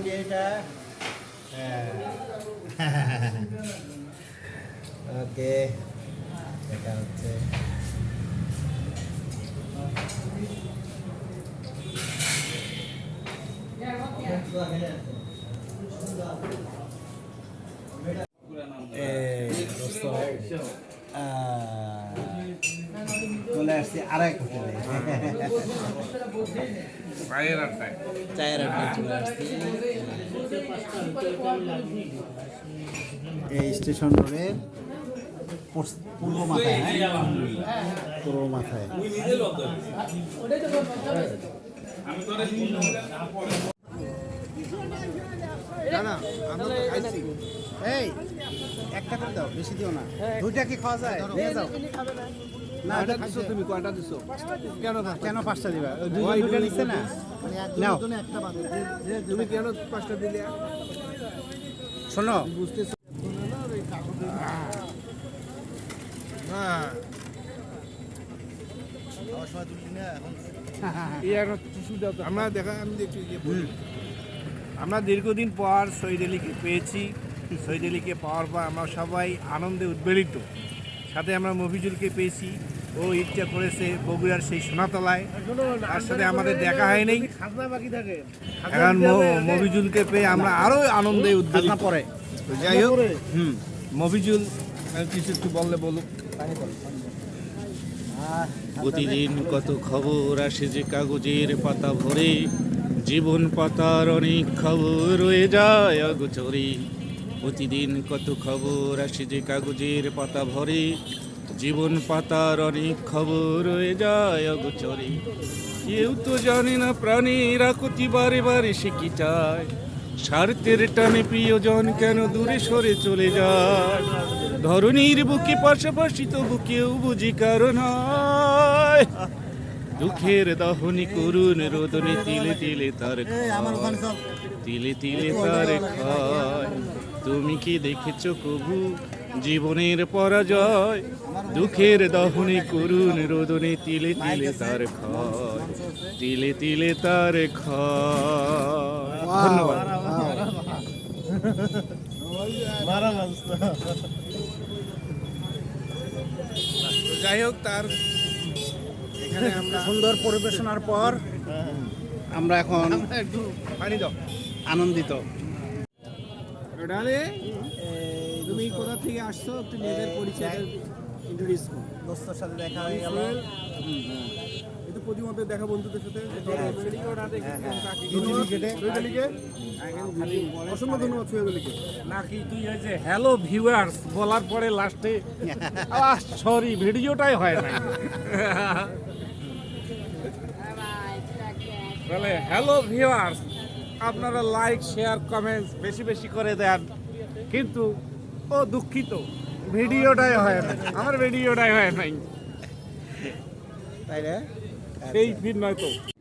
মোটামুটি এটা হ্যাঁ ওকে দেখা হচ্ছে এই দোস্ত, আহ, চলে আসছি আড়াই হোটেলে। চায়ের আড্ডায়। চলে আসছি। এই স্টেশন রোডের পস- পূর্ব মাথায় হ্যাঁ? পূর্ব মাথায় এই একটা করে দাও বেশি দিও না। দুইটা কি খাওয়া যায়? নিয়ে যাও। না এটা খাইছো। তুমি? কয়টা দিছো? কেন কেন পাঁচটা দিবা? দুইজন দুইটা নিচ্ছে না? নাও। তুমি কেন পাঁচটা দিলে? শোনো। আমরা দেখা আমি দেখছি। আমরা দীর্ঘদিন পর শহীদ আলীকে পেয়েছি। শহীদ আলীকে পাওয়ার পর আমরা সবাই আনন্দে উদ্বেলিত। সাথে আমরা মফিজুলকে পেয়েছি। ও ইচ্ছা করেছে বগুড়ার সেই সোনাতলায়। তার সাথে আমাদের দেখা হয়নি। এখন মফিজুলকে পেয়ে আমরা আরও আনন্দে উদ্বেলিত। পরে। যাই হোক হুম মফিজুল কিছু একটু বললে বলুক। প্রতিদিন কত খবর আসে যে কাগজের পাতা ভরে। জীবন পাতার অনেক খবর রয়ে যায় অগোচরে। প্রতিদিন কত খবর আসে যে কাগজের পাতা ভরে। জীবন পাতার অনেক খবর রয়ে যায় অগোচরে। কেউ তো জানে না প্রাণীরা কতি বারে বারে সে কি চায়। স্বার্থের টানে প্রিয়জন কেন দূরে সরে চলে যায়? ধরনীর বুকে পাশাপাশি তবু কেউ বুঝি কারণ হয় দুঃখের দহনি করুন রোদনে তিলে তিলে তার তিলে তিলে তার খায়। তুমি কি দেখেছ কবু? জীবনের পরাজয়। দুঃখের দহনে করুন রোদনে তিলে তিলে তার খায়। তিলে তিলে তার খায়। ধন্যবাদ। যাই হোক তার সুন্দর পরিবেশনার পর আমরা এখন একটু পানি দাও। আনন্দিত। তুমি কোথা থেকে আসছো? একটু নিজের পরিচয় ইন্ট্রোডিউস করো। দোস্তর সাথে দেখা হয়ে গেল। কিন্তু প্রতিমধ্যে দেখা বন্ধুদের সাথে। অসংখ্য ধন্যবাদ সোহেব আলীকে নাকি তুই ওই যে হ্যালো ভিউয়ার্স বলার পরে লাস্টে সরি ভিডিওটাই হয় না বলে হ্যালো ভিউয়ার্স আপনারা লাইক শেয়ার কমেন্টস বেশি বেশি করে দেন। কিন্তু ও দুঃখিত ভিডিওটাই হয় না আমার ভিডিওটাই হয় নাই। তাই না? সেই ফির নয়তো ব্যাস